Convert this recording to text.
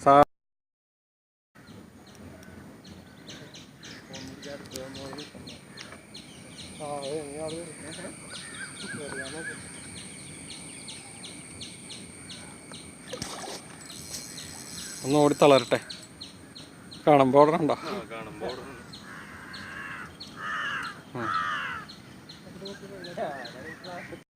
സാ ഒന്ന് ഓടി തളരട്ടെ. കാണുമ്പോൾ ഓർഡർ ഉണ്ടോ? はい、はい、はいは。